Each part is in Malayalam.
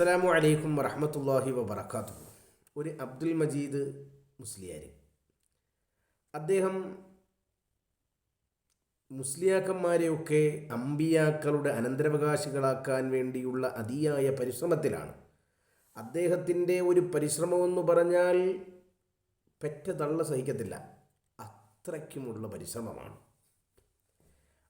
അസ്സലാമു അലൈക്കും വറഹമത്തല്ലാഹി വബർക്കാത്തു ഒരു അബ്ദുൽ മജീദ് മുസ്ലിയാർ അദ്ദേഹം മുസ്ലിയാക്കന്മാരെയൊക്കെ അമ്പിയാക്കളുടെ അനന്തരവകാശികളാക്കാൻ വേണ്ടിയുള്ള അതിയായ പരിശ്രമത്തിലാണ്. അദ്ദേഹത്തിന്റെ ഒരു പരിശ്രമമെന്ന് പറഞ്ഞാൽ പെറ്റ തള്ള സഹിക്കത്തില്ല. അത്രയ്ക്കുമുള്ള പരിശ്രമമാണ്.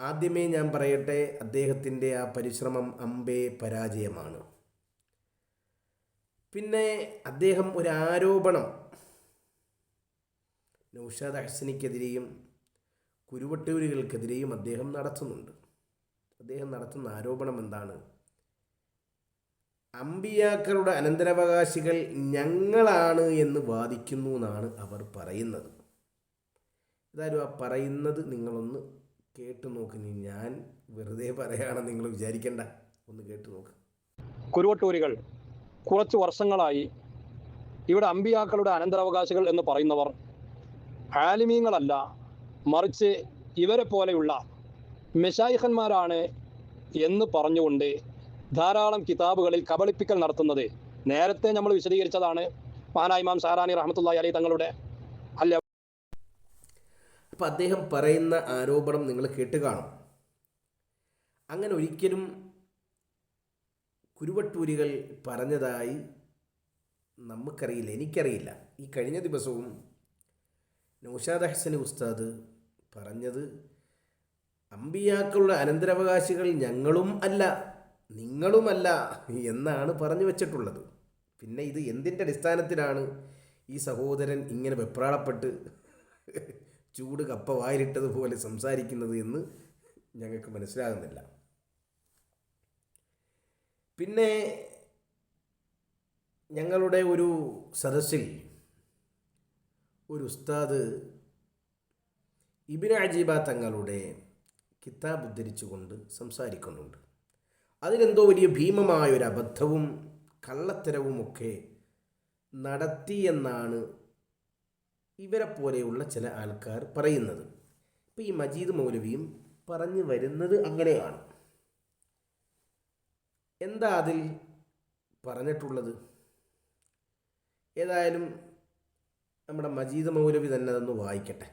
ആദ്യമേ ഞാൻ പറയട്ടെ അദ്ദേഹത്തിന്റെ ആ പരിശ്രമം അമ്പേ പരാജയമാണ്. പിന്നെ അദ്ദേഹം ഒരു ആരോപണം. നൗഷാദ് അഹ്സനിക്കെതിരെയും കുരുവട്ടൂരുകൾക്കെതിരെയും അദ്ദേഹം നടത്തുന്നുണ്ട്. അദ്ദേഹം നടത്തുന്ന ആരോപണം എന്താണ്? അമ്പിയാക്കളുടെ അനന്തരാവകാശികൾ ഞങ്ങളാണ് എന്ന് വാദിക്കുന്നു എന്നാണ് അവർ പറയുന്നത്. ഏതായാലും ആ പറയുന്നത് നിങ്ങളൊന്ന് കേട്ടു നോക്ക്. ഞാൻ വെറുതെ പറയുകയാണെന്ന് നിങ്ങൾ വിചാരിക്കേണ്ട. ഒന്ന് കേട്ടു നോക്ക്. കുരുവട്ടൂരികൾ കുറച്ച് വർഷങ്ങളായി ഇവിടെ അമ്പിയാക്കളുടെ അനന്തരാവകാശികൾ എന്ന് പറയുന്നവർ ആലിമീങ്ങളല്ല മറിച്ച് ഇവരെ പോലെയുള്ള മെഷായിഖന്മാരാണ് എന്ന് പറഞ്ഞുകൊണ്ട് ധാരാളം കിതാബുകളിൽ കബളിപ്പിക്കൽ നടത്തുന്നത്. നേരത്തെ നമ്മൾ വിശദീകരിച്ചതാണ് മഹാനായിമാം സാറാനി റഹമത്തുള്ള അലി തങ്ങളുടെ അല്ല അപ്പം അദ്ദേഹം പറയുന്ന ആരോപണം നിങ്ങൾ കേട്ട് കാണും. അങ്ങനെ ഒരിക്കലും കുരുവട്ടൂരികൾ പറഞ്ഞതായി നമുക്കറിയില്ല എനിക്കറിയില്ല. ഈ കഴിഞ്ഞ ദിവസവും നൗഷാദ് അഹ്സൻ ഉസ്താദ് പറഞ്ഞത് അമ്പിയാക്കളുടെ അനന്തരാവകാശികൾ ഞങ്ങളും അല്ല നിങ്ങളുമല്ല എന്നാണ് പറഞ്ഞു വച്ചിട്ടുള്ളത്. പിന്നെ ഇത് എന്തിന്റെ അടിസ്ഥാനത്തിലാണ് ഈ സഹോദരൻ ഇങ്ങനെ വെപ്രാളപ്പെട്ട് ചൂട് കപ്പ വായിലിട്ടതുപോലെ സംസാരിക്കുന്നത് എന്ന് ഞങ്ങൾക്ക് മനസ്സിലാകുന്നില്ല. പിന്നെ ഞങ്ങളുടെ ഒരു സദസ്സിൽ ഒരു ഉസ്താദ് ഇബിൻ അജീബ തങ്ങളുടെ കിതാബ് ഉദ്ധരിച്ചുകൊണ്ട് സംസാരിക്കുന്നുണ്ട്. അതിലെന്തോ വലിയ ഭീമമായ ഒരു അബദ്ധവും കള്ളത്തരവുമൊക്കെ നടത്തിയെന്നാണ് ഇവരെ പോലെയുള്ള ചില ആൾക്കാർ പറയുന്നത്. ഇപ്പോൾ ഈ മജീദ് മൗലവിയും പറഞ്ഞു വരുന്നത് അങ്ങനെയാണ്. എന്താ അതിൽ പറഞ്ഞിട്ടുള്ളത്? ഏതായാലും നമ്മുടെ മജീദ് മൗലവി തന്നെ അതൊന്ന് വായിക്കട്ടെ.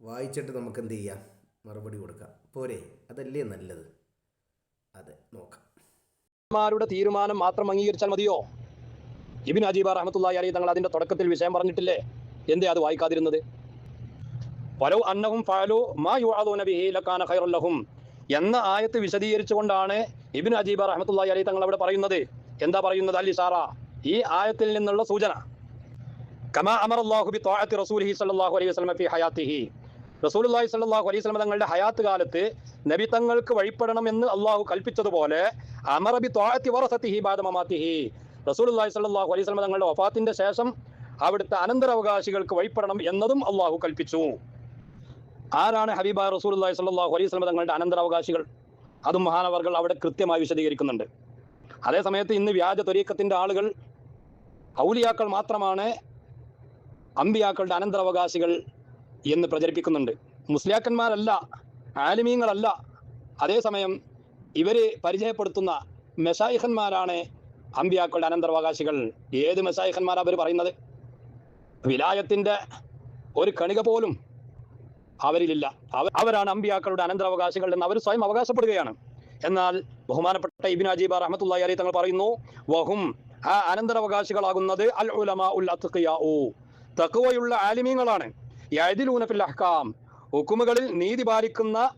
വായിച്ചിട്ട് നമുക്ക് എന്ത് ചെയ്യാം? മറുപടി കൊടുക്കാം. പോരെ അതല്ലേ നല്ലത്? അതെ നോക്കാം. മാരുടെ തീരുമാനം മാത്രം അംഗീകരിച്ചാൽ മതിയോ? ഇബിൻ അജീബ റഹമത്തുള്ള അലി തങ്ങൾ അതിന്റെ തുടക്കത്തിൽ വിഷയം പറഞ്ഞിട്ടില്ലേ? എന്തേ അത് വായിക്കാതിരുന്നത്? പലോ അന്നഹും ഫഅലു മാ യുഅദൂന ബിഹി ലകാന ഖൈറൻ ലഹും എന്ന ആയത്ത് വിശദീകരിച്ചുകൊണ്ടാണ് ഇബിൻ അജീബ് റഹ്മത്തുള്ളി അലി തങ്ങൾ അവിടെ പറയുന്നത്. എന്താ പറയുന്നത് അല്ലി സാറ? ഈ ആയത്തിൽ നിന്നുള്ള സൂചന. കമാ അമർ അള്ളാഹുബി ബി ത്വാഅത്തി റസൂലിഹി സ്വല്ലല്ലാഹു അലൈഹി വസല്ലം ഫി ഹയാത്തിഹി. റസൂലുള്ളാഹി സല്ലാഹു അലൈഹി വസല്ലം തങ്ങളുടെ ഹയാത്ത് കാലത്ത് നബി തങ്ങൾക്ക് വഴിപ്പെടണം എന്ന് അള്ളാഹു കൽപ്പിച്ചതുപോലെ അമറ ബി ത്വാഅത്തി വറസത്തിഹി ബാദ മമാത്തിഹി. റസൂലുള്ളാഹി സ്വല്ലല്ലാഹു അലൈഹി വസല്ലം തങ്ങളുടെ വഫാത്തിന്റെ ശേഷം അവിടുത്തെ അനന്തരാവകാശികൾക്ക് വഴിപ്പെടണം എന്നതും അള്ളാഹു കൽപ്പിച്ചു. ആരാണ് ഹബീബ റസൂലുള്ളാഹി സ്വല്ലല്ലാഹു അലൈഹി വസല്ലം തങ്ങളുടെ അനന്തരാവകാശികൾ? അതും മഹാനവർകൾ അവിടെ കൃത്യമായി വിശദീകരിക്കുന്നുണ്ട്. അതേസമയത്ത് ഇന്ന് വ്യാജ തൊരീക്കത്തിന്റെ ആളുകൾ ഔലിയാക്കൾ മാത്രമാണ് അമ്പിയാക്കളുടെ അനന്തരാവകാശികൾ എന്ന് പ്രചരിപ്പിക്കുന്നുണ്ട്. മുസ്ലിയാക്കന്മാരല്ല ആലിമീങ്ങളല്ല. അതേസമയം ഇവർ പരിചയപ്പെടുത്തുന്ന മെസായിഖന്മാരാണ് അമ്പിയാക്കളുടെ അനന്തരാവകാശികൾ. ഏത് മെസായിഖന്മാരാണ് അവർ പറയുന്നത്? വിലായത്തിന്റെ ഒരു കണിക പോലും അവരിലില്ല. അവരാണ് അമ്പിയാക്കളുടെ അനന്തരാവകാശികൾ എന്ന് അവർ സ്വയം അവകാശപ്പെടുകയാണ്. എന്നാൽ ബഹുമാനപ്പെട്ട ഇബിൻ അജീബ റഹ്മത്തുള്ളാഹി അലൈഹി തങ്ങൾ പറയുന്നു വഹും ആ അനന്തരാവകാശികളാകുന്നത് അൽ ഉലമാ ഉൽ അത്ഖിയാഉ. തക്കുവയുള്ള ആലിമീങ്ങളാണ്. അഹ്കാം. ഹുക്കുമുകളിൽ നീതി പാലിക്കുന്ന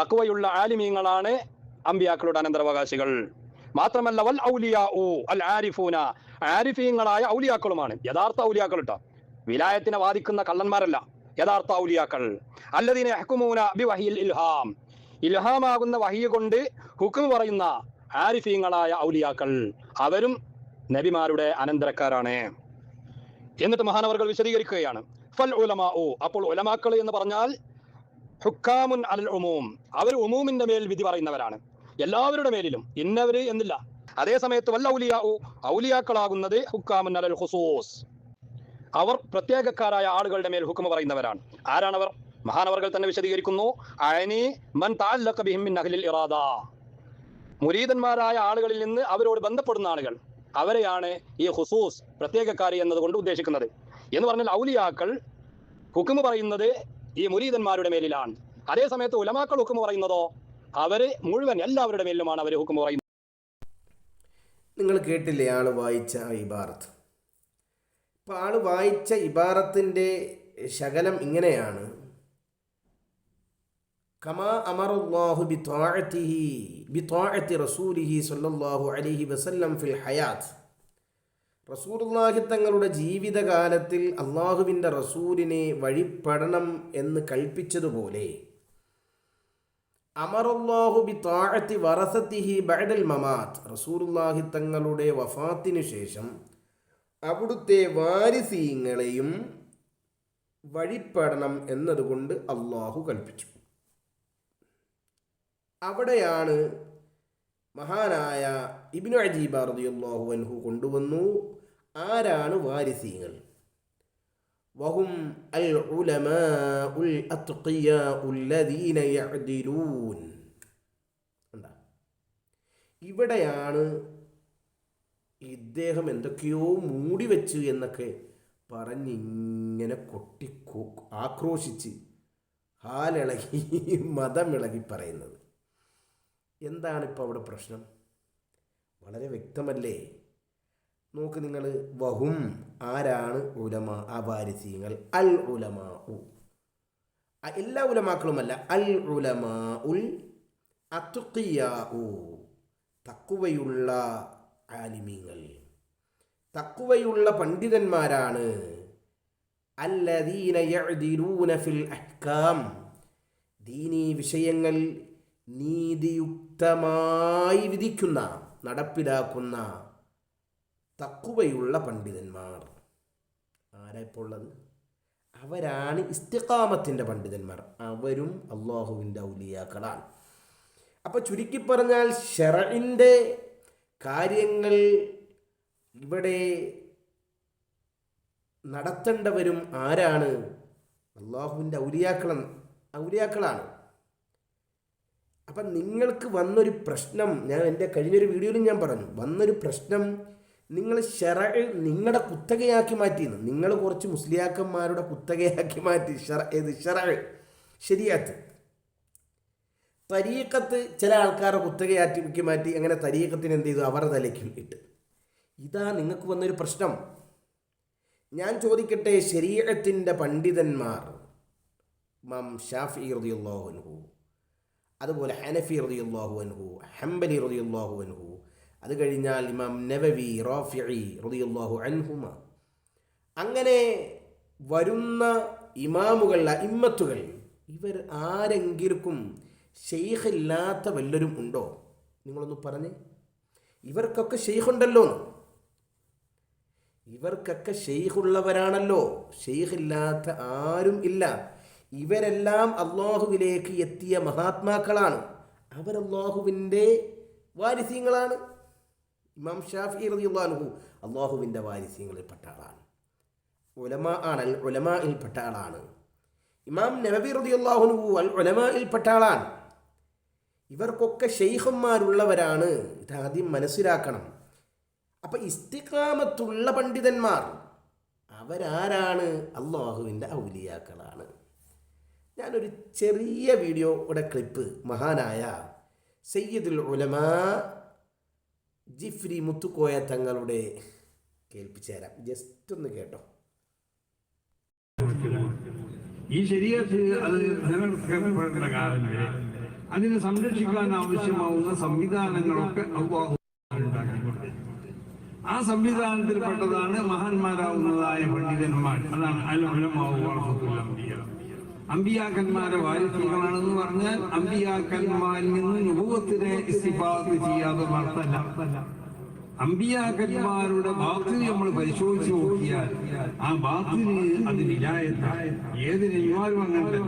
തക്കുവയുള്ള ആലിമീങ്ങളാണ് അമ്പിയാക്കളുടെ അനന്തരാവകാശികൾ. മാത്രമല്ല വൽ ഔലിയാഉ അൽ ആരിഫൂന. ആരിഫീങ്ങളായ ഔലിയാക്കളുമാണ്. യഥാർത്ഥ ഔലിയാക്കൾ കേട്ടോ വിലായത്തിനെ വാദിക്കുന്ന കള്ളന്മാരല്ല. യഥാർത്ഥ ഔലിയാക്കൾ. അല്ലതിനെ യഹ്കുമൂന ബി വഹിയിൽ ഇൽഹാം. ഇൽഹാമാകുന്ന വഹിയ കൊണ്ട് ഹുക്കും പറയുന്ന ആരിഫീങ്ങളായ ഔലിയാക്കൾ. അവരും നബിമാരുടെ അനന്തരക്കാരാണ്. എന്നിട്ട് മഹാനവർകൾ വിശദീകരിക്കുകയാണ്. ഫൽ ഉലമാഉ. അപ്പോൾ ഉലമാക്കൾ എന്ന് പറഞ്ഞാൽ ഹുക്കാമുൻ അൽ ഉമൂം. അവർ ഉമൂമിന്റെ മേൽ വിധി പറയുന്നവരാണ്. എല്ലാവരുടെ മേലിലും. ഇന്നവര് എന്നില്ല. അതേ സമയത്ത് വല്ല ഔലിയാഉ. ഔലിയാക്കളാകുന്നത് ഹുക്കാമുൻ അലൽ ഖുസൂസ്. അവർ പ്രത്യേകക്കാരായ ആളുകളുടെ മേൽ ഹുക്കുമ പറയുന്നവരാണ്. ആരാണവർ? മഹാനവർകൾ തന്നെ വിശദീകരിക്കുന്നു. അനി മൻ മുരീതന്മാരായ ആളുകളിൽ നിന്ന് അവരോട് ബന്ധപ്പെടുന്ന ആളുകൾ. അവരെയാണ് ഈ ഹുസൂസ് പ്രത്യേകക്കാരി എന്നതുകൊണ്ട് ഉദ്ദേശിക്കുന്നത്. എന്ന് പറഞ്ഞാൽ ഔലിയാക്കൾ ഹുക്കുമ് പറയുന്നത് ഈ മുരീതന്മാരുടെ മേലിലാണ്. അതേ സമയത്ത് ഉലമാക്കൾ ഹുക്കുമ് പറയുന്നതോ? അവർ മുഴുവൻ എല്ലാവരുടെ മേലിലുമാണ് അവർ ഹുക്കുമ് പറയുന്നത്. നിങ്ങൾ കേട്ടില്ലേ? ആൾ വായിച്ച ഈ ഇബാറത്ത് അപ്പോൾ ആൾ വായിച്ച ഇബാറത്തിന്റെ ശകലം ഇങ്ങനെയാണ്. കമാ അമറുല്ലാഹു ബി ത്വാഴത്തിഹി ബി ത്വാഴത്തി റസൂലിഹി സല്ലല്ലാഹു അലൈഹി വസല്ലം ഫിൽ ഹയാത്ത്. റസൂലുള്ളാഹി തങ്ങളുടെ ജീവിതകാലത്തിൽ അള്ളാഹുവിന്റെ റസൂലിനെ വഴിപ്പെടണം എന്ന് കൽപ്പിച്ചതുപോലെ അമറുല്ലാഹു ബി താഴത്തി വറസത്തിഹി ബഅദൽ മമാത്ത് റസൂലുള്ളാഹി തങ്ങളുടെ വഫാത്തിനു ശേഷം അവിടുത്തെ വാരിസീങ്ങളെയും വഴിപ്പെടണം എന്നതുകൊണ്ട് അള്ളാഹു കൽപ്പിച്ചു. അവിടെയാണ് മഹാനായ ഇബ്നു അജീബ റളിയല്ലാഹു അൻഹു കൊണ്ടുവന്നു ആരാണ് വാരിസീങ്ങൾ? വഹും അൽ അത്ഖിയാഉല്ലദീന യഅദിലൂൻ. കണ്ടാ? ഇവിടെയാണ് ഇദ്ദേഹം എന്തൊക്കെയോ മൂടി വെച്ചു എന്നൊക്കെ പറഞ്ഞിങ്ങനെ കൊട്ടി ആക്രോശിച്ച് ഹാലിളകി മതമിളകി പറയുന്നത്. എന്താണ് ഇപ്പോൾ അവിടെ പ്രശ്നം? വളരെ വ്യക്തമല്ലേ? നോക്ക് നിങ്ങൾ വഹും ആരാണ് ഉലമ ആ വാരിസീങ്ങൾ? അൽ ഉലമാ ഉ എല്ലാ ഉലമാക്കളുമല്ല അൽ ഉലമാ ഉൽ അത്തുക്കിയാ ഉ തക്കുവയുള്ള ആലിമീങ്ങൾ. തക്കുവയുള്ള പണ്ഡിതന്മാരാണ്. അല്ലദീന ഫിൽ അഹ്കാം. ദീനീ വിഷയങ്ങൾ നീതിയുക്തമായി വിധിക്കുന്ന നടപ്പിലാക്കുന്ന തക്കുവയുള്ള പണ്ഡിതന്മാർ. ആരാ ഇപ്പോൾ ഉള്ളത്? അവരാണ് ഇസ്തിഖാമത്തിന്റെ പണ്ഡിതന്മാർ. അവരും അള്ളാഹുവിന്റെ ഔലിയാക്കളാണ്. അപ്പോൾ ചുരുക്കി പറഞ്ഞാൽ ഷെറിന്റെ കാര്യങ്ങൾ ഇവിടെ നടത്തേണ്ടവരും ആരാണ്? അള്ളാഹുവിന്റെ ഔലിയാക്കള ഔലിയാക്കളാണ്. അപ്പം നിങ്ങൾക്ക് വന്നൊരു പ്രശ്നം ഞാൻ എന്റെ കഴിഞ്ഞൊരു വീഡിയോയിലും ഞാൻ പറഞ്ഞു വന്നൊരു പ്രശ്നം നിങ്ങൾ ഷെറ നിങ്ങളുടെ കുത്തകയാക്കി മാറ്റിയെന്ന് നിങ്ങൾ കുറച്ച് മുസ്ലിയാക്കന്മാരുടെ കുത്തകയാക്കി മാറ്റി ഷെറ ഏത്? ഷെറ ശരിയാത്ത് തരീക്കത്ത് ചില ആൾക്കാരുടെ മുക്കി മാറ്റി അങ്ങനെ തരീക്കത്തിന് എന്ത് ചെയ്തു? അവരുടെ തലയ്ക്കും ഇട്ട്. ഇതാ നിങ്ങൾക്ക് വന്നൊരു പ്രശ്നം. ഞാൻ ചോദിക്കട്ടെ ശരീരത്തിന്റെ പണ്ഡിതന്മാർ മം ഷാഫി റളിയല്ലാഹു അൻഹു അതുപോലെ ഹനഫി റളിയല്ലാഹു അൻഹു ഹംബലി റളിയല്ലാഹു അൻഹു അത് കഴിഞ്ഞാൽ ഇമാം നവവി റോഫി റളിയല്ലാഹു അൻഹുമ. അങ്ങനെ വരുന്ന ഇമാമുകൾ ഇമ്മത്തുകൾ ഇവർ ആരെങ്കിലും ഷെയ്ഖില്ലാത്ത വല്ലരും ഉണ്ടോ? നിങ്ങളൊന്ന് പറഞ്ഞേ. ഇവർക്കൊക്കെ ഷെയ്ഖുണ്ടല്ലോ ഇവർക്കൊക്കെ ഷെയ്ഖുള്ളവരാണല്ലോ ഷെയ്ഖില്ലാത്ത ആരും ഇല്ല. ഇവരെല്ലാം അള്ളാഹുവിലേക്ക് എത്തിയ മഹാത്മാക്കളാണ്. അവർ അള്ളാഹുവിന്റെ വാരിസ്യങ്ങളാണ് ഇമാം ഷാഫി റളിയല്ലാഹു അള്ളാഹുവിന്റെ വാരിസ്യങ്ങളിൽപ്പെട്ട ആളാണ്. ഉലമ ആണ് അൽ ഉലമായിൽപ്പെട്ട ആളാണ്. ഇമാം നബി റളിയല്ലാഹു അൽ ഉലമായിൽപ്പെട്ട ആളാണ്. ഇവർക്കൊക്കെ ഷെയ്ഖന്മാരുള്ളവരാണ് ഇതാദ്യം മനസ്സിലാക്കണം. അപ്പം ഇസ്തിഖാമത്തുള്ള പണ്ഡിതന്മാർ അവരാരാണ്? അള്ളാഹുവിന്റെ ഔലിയാക്കളാണ്. ഞാനൊരു ചെറിയ വീഡിയോയുടെ ക്ലിപ്പ് മഹാനായ സയ്യിദുൽ ഉലമ ജിഫ്രി മുത്തുക്കോയ തങ്ങളുടെ കേൾപ്പിച്ചു തരാം. ജസ്റ്റ് ഒന്ന് കേട്ടോ. ഈ ശരീരത്തിൽ അത് നിലനിർത്തപ്പെടുന്ന കാലത്ത് അതിനെ സംരക്ഷിക്കാൻ ആവശ്യമാവുന്ന സംവിധാനങ്ങളൊക്കെ അള്ളാഹു ആ ആ സംവിധാനത്തിൽപ്പെട്ടതാണ് മഹാന്മാരാവുന്നതായ പണ്ഡിതന്മാർ. അതാണ് അമ്പിയാക്കന്മാരെ വാരിത്യങ്ങളാണെന്ന് പറഞ്ഞാൽ അമ്പിയാക്കന്മാരിൽ നിന്ന് യുവത്തിനെ ഇസ്തിഫാത്ത് ചെയ്യാതെ നടത്തല്ല അമ്പിയാക്കന്മാരുടെ ബാത്തിൽ നമ്മൾ പരിശോധിച്ചു നോക്കിയാൽ ആ ബാത്തിന് അത് വിലായത്താണ് ഏത് അങ്ങനെ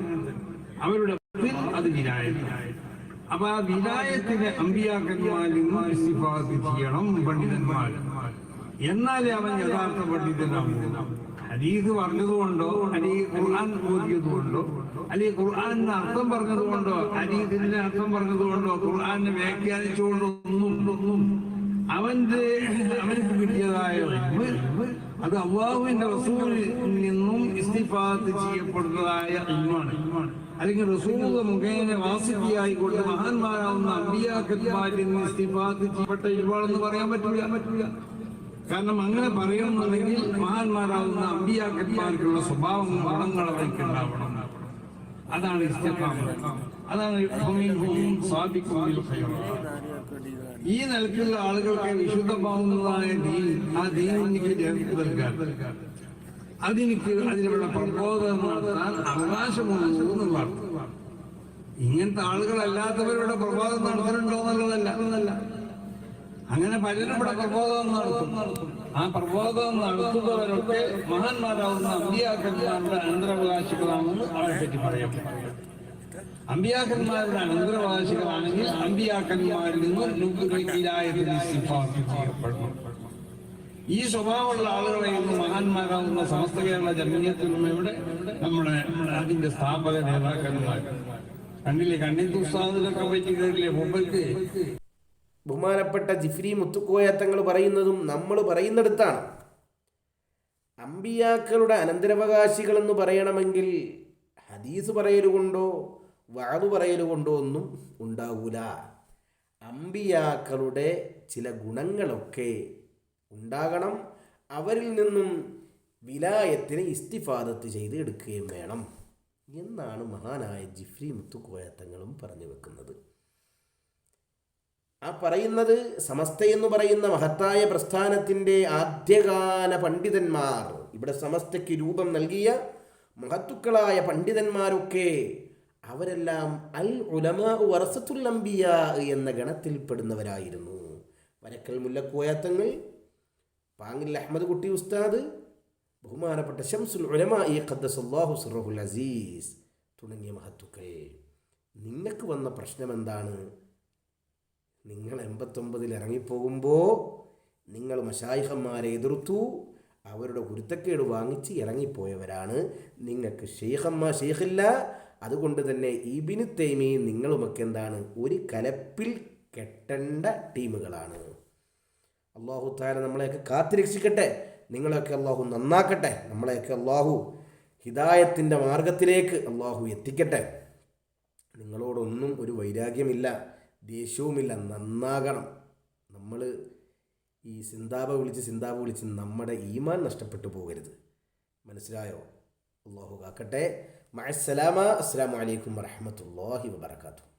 അവരുടെ ബാത്തിൽ അത് വിലായത്താണ് അപ്പൊ ആ വിലായത്തിന് അമ്പിയാക്കന്മാരിൽ ഇസ്തിഫാദ് ചെയ്യണം പണ്ഡിതന്മാർ. എന്നാലേ അവൻ യഥാർത്ഥ പണ്ഡിതനാകുന്നു ഹദീസ് പറഞ്ഞതുകൊണ്ടോ അല്ലെങ്കിൽ ഖുർആൻ ഓതിയതുകൊണ്ടോ അല്ലെങ്കിൽ ഖുർആാനിന് അർത്ഥം പറഞ്ഞതുകൊണ്ടോ ഹദീസിന്റെ അർത്ഥം പറഞ്ഞതുകൊണ്ടോ ഖുർആാനെ വ്യാഖ്യാനിച്ചുകൊണ്ടോ ഒന്നും ഒന്നും. അവന്റെ അവനക്ക് കിട്ടിയതായ അത് അള്ളാഹുവിന്റെ റസൂലിൽ നിന്നും ഇസ്തിഫാത്ത് ചെയ്യപ്പെടുന്നതായ ഇൽമാണ്. അല്ലെങ്കിൽ റസൂല മുഖേന വാസിക്കായിക്കൊണ്ട് മഹാന്മാരാവുന്ന അമ്പിയാക്കന്മാരിൽ നിന്ന് ഇസ്തിഫാത്ത് ചെയ്യപ്പെട്ട ഇൽവാണെന്ന് പറയാൻ പറ്റില്ല. പറ്റില്ല കാരണം അങ്ങനെ പറയുന്നുണ്ടെങ്കിൽ മഹാന്മാരാവുന്ന അമ്പിയാക്കന്മാർക്കുള്ള സ്വഭാവം ഗുണങ്ങൾ അവർക്ക് ഉണ്ടാവണം അതാണ് ഇസ്തിഫാമ് അതാണ് ഈ നിലക്കുള്ള ആളുകൾക്ക് വിശുദ്ധമാവുന്നതായ ദീൻ ആ ജനിച്ചു നൽകാൻ. അതെനിക്ക് അതിനുള്ള പ്രബോധനം നടത്താൻ അവകാശമുള്ളൂ ഇങ്ങനത്തെ ആളുകളല്ലാത്തവരുടെ പ്രബോധനം നടത്തുന്നുണ്ടോ എന്നുള്ളതല്ല. അങ്ങനെ പലരും ഇവിടെ പ്രബോധനം നടത്തും. ആ പ്രബോധനം നടത്തുന്നവരൊക്കെ മഹാന്മാരാവുന്ന അമ്പിയാക്കന്മാരുടെ അനന്തരാവകാശികളാണെന്ന് അവരെപ്പറ്റി പറയാം. അമ്പിയാക്കന്മാരുടെ അനന്തരാവകാശികളാണെങ്കിൽ അമ്പിയാക്കന്മാരിൽ നിന്ന് ഇസ്തിഫാത്ത് ചെയ്യപ്പെടണം ഈ സ്വഭാവമുള്ള ആളുകളെ ഇന്ന് മഹാന്മാരാകുന്ന സമസ്ത കേരള ജമീയത്തിലുമയുടെ നമ്മുടെ അതിന്റെ സ്ഥാപക നേതാക്കന്മാർ. കണ്ണിലെ കണ്ണിൽ ഉസ്താദിലൊക്കെ പറ്റി കേട്ടില്ലേ മുമ്പർക്ക് ബഹുമാനപ്പെട്ട ജിഫ്രി മുത്തുക്കോയത്തങ്ങൾ പറയുന്നതും നമ്മൾ പറയുന്നിടത്താണ്. അമ്പിയാക്കളുടെ അനന്തരവകാശികൾ എന്ന് പറയണമെങ്കിൽ ഹദീസ് പറയലുകൊണ്ടോ വാതു പറയലുകൊണ്ടോ ഒന്നും ഉണ്ടാവൂല. അമ്പിയാക്കളുടെ ചില ഗുണങ്ങളൊക്കെ ഉണ്ടാകണം. അവരിൽ നിന്നും വിലായത്തിന് ഇസ്തിഫാദത്ത് ചെയ്ത് എടുക്കുകയും വേണം. എന്നാണ് മഹാനായ ജിഫ്രി മുത്തുക്കോയത്തങ്ങളും പറഞ്ഞു വെക്കുന്നത്. ആ പറയുന്നത് സമസ്ത എന്ന് പറയുന്ന മഹത്തായ പ്രസ്ഥാനത്തിന്റെ ആദ്യകാല പണ്ഡിതന്മാർ ഇവിടെ സമസ്തയ്ക്ക് രൂപം നൽകിയ മഹത്തുക്കളായ പണ്ഡിതന്മാരൊക്കെ അവരെല്ലാം അൽ ഉലമ വറസത്തുൽ എന്ന ഗണത്തിൽപ്പെടുന്നവരായിരുന്നു. വരക്കൽ മുല്ലക്കോയാത്തങ്ങൾ പാങ്ങിൽ അഹമ്മദ് കുട്ടി ഉസ്താദ്. ബഹുമാനപ്പെട്ട ഷംസുൽ ഉലമ ഈ ഖദ്ദസല്ലാഹു സുറഹുൽ അസീസ്. തുടങ്ങിയ മഹത്തുക്കൾ നിങ്ങൾക്ക് വന്ന പ്രശ്നം എന്താണ് നിങ്ങൾ എൺപത്തൊമ്പതിൽ ഇറങ്ങിപ്പോകുമ്പോൾ നിങ്ങൾ മഷായിഹന്മാരെ എതിർത്തു അവരുടെ കുരുത്തക്കേട് വാങ്ങിച്ച് ഇറങ്ങിപ്പോയവരാണ്. നിങ്ങൾക്ക് ഷെയ്ഖമ്മ ഷെയ്ഖില്ല അതുകൊണ്ട് തന്നെ ഇബിന് തൈമയും നിങ്ങളുമൊക്കെ എന്താണ്? ഒരു കലപ്പിൽ കെട്ടേണ്ട ടീമുകളാണ്. അള്ളാഹു താര നമ്മളെയൊക്കെ കാത്തിരക്ഷിക്കട്ടെ. നിങ്ങളെയൊക്കെ അള്ളാഹു നന്നാക്കട്ടെ. നമ്മളെയൊക്കെ അള്ളാഹു ഹിദായത്തിന്റെ മാർഗത്തിലേക്ക് അള്ളാഹു എത്തിക്കട്ടെ. നിങ്ങളോടൊന്നും ഒരു വൈരാഗ്യമില്ല ദേഷ്യവുമില്ല. നന്നാകണം. നമ്മൾ ഈ സിന്താപ വിളിച്ച് സിന്താപ വിളിച്ച് നമ്മുടെ ഈമാൻ നഷ്ടപ്പെട്ടു പോകരുത്. മനസ്സിലായോ? അള്ളാഹു കാക്കട്ടെ. മഴസലാമ അസ്സാം വലൈക്കും വറഹമത്തല്ലാഹി വബർക്കാത്തു